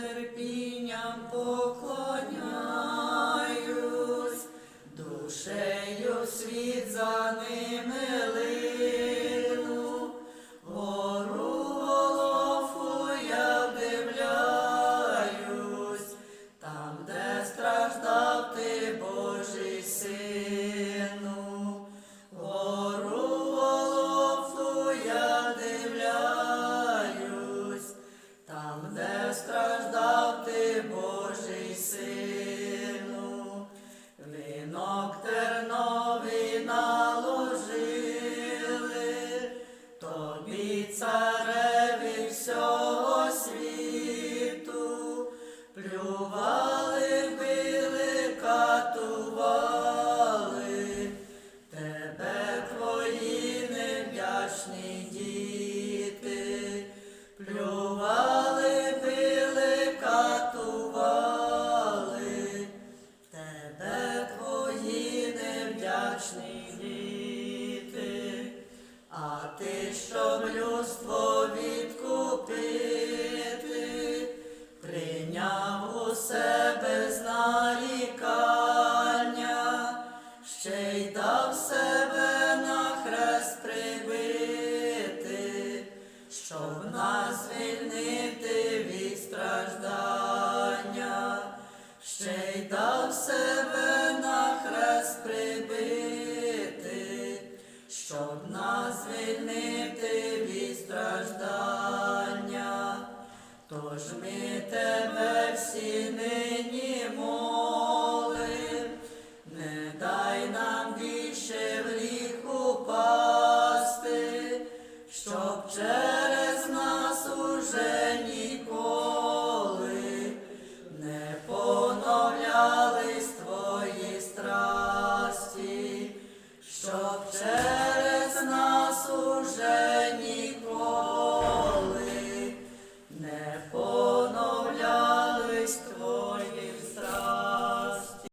терпінням поклоняюсь, душею світ за ними там, страждав ти, Божий сину, ти, щоб людство відкупити, прийняв у себе знарікання, ще й дав себе на хрест прибити, щоб нас звільнити від страждання, ще й дав себе Тож ми тебе всі нині